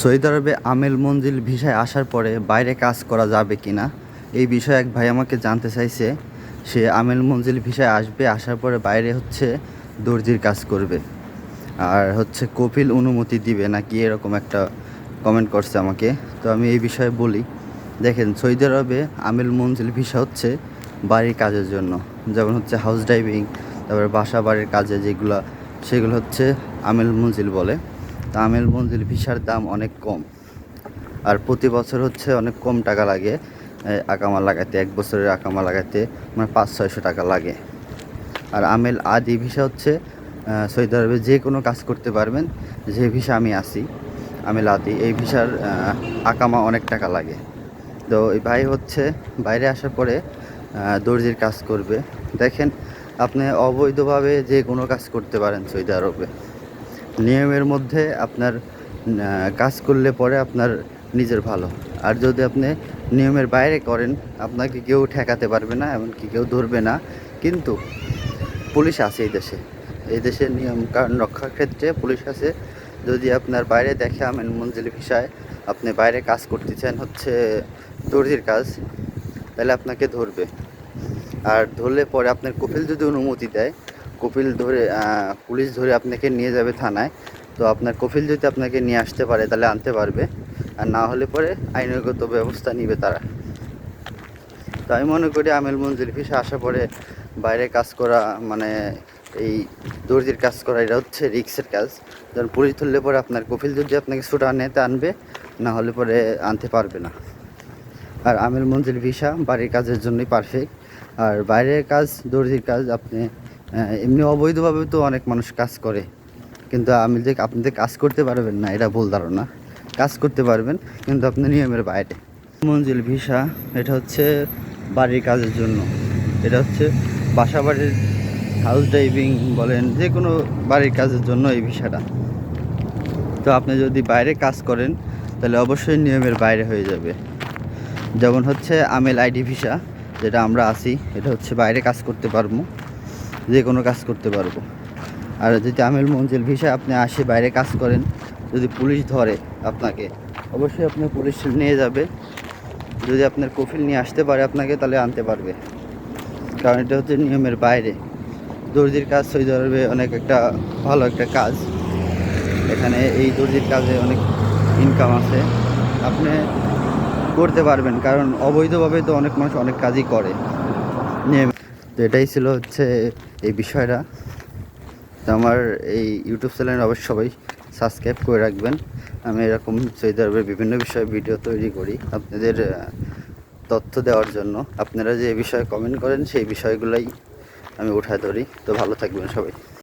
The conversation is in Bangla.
সৌদি আরবে আমেল মঞ্জিল ভিসায় আসার পরে বাইরে কাজ করা যাবে কি না? এই বিষয়ে এক ভাই আমাকে জানতে চাইছে, সে আমেল মঞ্জিল ভিসায় আসবে, আসার পরে বাইরে হচ্ছে দর্জির কাজ করবে। আর হচ্ছে কপিল অনুমতি দিবে নাকি এরকম একটা কমেন্ট করছে আমাকে। তো আমি এই বিষয়ে বলি, দেখেন সৌদি আরবে আমেল মঞ্জিল ভিসা হচ্ছে বাড়ির কাজের জন্য। যেমন হচ্ছে হাউস ড্রাইভিং তারপরে বাসা বাড়ির কাজে যেগুলো, সেগুলো হচ্ছে আমেল মঞ্জিল বলে। তা আমেল মঞ্জিল ভিসার দাম অনেক কম। আর প্রতি বছর হচ্ছে অনেক কম টাকা লাগে আকামা লাগাতে এক বছরের আকামা লাগাতে মানে পাঁচ, ছয়শো টাকা লাগে। আর আমেল আদি ভিসা হচ্ছে সৌদি আরবে যে কোনো কাজ করতে পারবেন, যে ভিসা আমি আসি আমেল আদি, এই ভিসার আকামা অনেক টাকা লাগে। তো এই ভাই হচ্ছে বাইরে আসার পরে দর্জির কাজ করবে। দেখেন, আপনি অবৈধভাবে যে কোনো কাজ করতে পারেন সৌদি আরবে। নিয়মের মধ্যে আপনার কাজ করলে পরে আপনার নিজের ভালো। আর যদি আপনি নিয়মের বাইরে করেন, আপনাকে কেউ ঠেকাতে পারবে না, এমনকি কেউ ধরবে না। কিন্তু পুলিশ আছে এই দেশে। এই দেশের নিয়ম কারণ রক্ষার ক্ষেত্রে পুলিশ আছে। যদি আপনার বাইরে দেখে আমেন মঞ্জিল ভিসায় আপনি বাইরে কাজ করতে চান, হচ্ছে দর্জির কাজ, তাহলে আপনাকে ধরবে। আর ধরলে পরে আপনার কপিল যদি অনুমতি দেয়, কপিল ধরে পুলিশ ধরে আপনাকে নিয়ে যাবে থানায়। তো আপনার কপিল যদি আপনাকে নিয়ে আসতে পারে, তাহলে আনতে পারবে। আর না হলে পরে আইনগত ব্যবস্থা নিবে তারা। তো আমি মনে করি আমেল মঞ্জিল ভিসা আসার পরে বাইরে কাজ করা মানে এই দর্জির কাজ করা, এটা হচ্ছে রিক্সের কাজ। যেমন পুলিশ ধরলে পরে আপনার কপিল যদি আপনাকে ছুটা আনে তা আনবে, না হলে পরে আনতে পারবে না। আর আমেল মঞ্জিল ভিসা বাড়ির কাজের জন্যই পারফেক্ট আর বাইরের কাজ, দর্জির কাজ আপনি এমনি অবৈধভাবে তো অনেক মানুষ কাজ করে। কিন্তু আমি যে, আপনি যে কাজ করতে পারবেন না, এটা ভুল ধারণা। কাজ করতে পারবেন, কিন্তু আপনি নিয়মের বাইরে। মঞ্জিল ভিসা, এটা হচ্ছে বাড়ির কাজের জন্য। এটা হচ্ছে বাসা বাড়ির হাউস ড্রাইভিং বলেন, যে কোনো বাড়ির কাজের জন্য এই ভিসাটা। তো আপনি যদি বাইরে কাজ করেন, তাহলে অবশ্যই নিয়মের বাইরে হয়ে যাবে। যেমন হচ্ছে আমেল আইডি ভিসা। যেটা আমরা আছি, এটা হচ্ছে বাইরে কাজ করতে পারব, যে কোনো কাজ করতে পারব। আর যদি আমেল মঞ্জিল ভিসা আপনি আসে, বাইরে কাজ করেন, যদি পুলিশ ধরে আপনাকে, অবশ্যই আপনি পুলিশ নিয়ে যাবে। যদি আপনার কফিল নিয়ে আসতে পারে আপনাকে, তাহলে আনতে পারবে। কারণ এটা হচ্ছে নিয়মের বাইরে। দর্জির কাজ সৌদি আরবে অনেক একটা ভালো একটা কাজ। এখানে এই দর্জির কাজে অনেক ইনকাম আছে। আপনি করতে পারবেন, কারণ অবৈধভাবে তো অনেক মানুষ অনেক কাজই করে। তো এটাই ছিল হচ্ছে এই বিষয়টা। তো আমার এই ইউটিউব চ্যানেল অবশ্য সবাই সাবস্ক্রাইব করে রাখবেন। আমি এরকম সৌদি আরবের বিভিন্ন বিষয়ে ভিডিও তৈরি করি আপনাদের তথ্য দেওয়ার জন্য। আপনারা যে বিষয়ে কমেন্ট করেন, সেই বিষয়গুলোই আমি উঠায় ধরি। তো ভালো থাকবেন সবাই।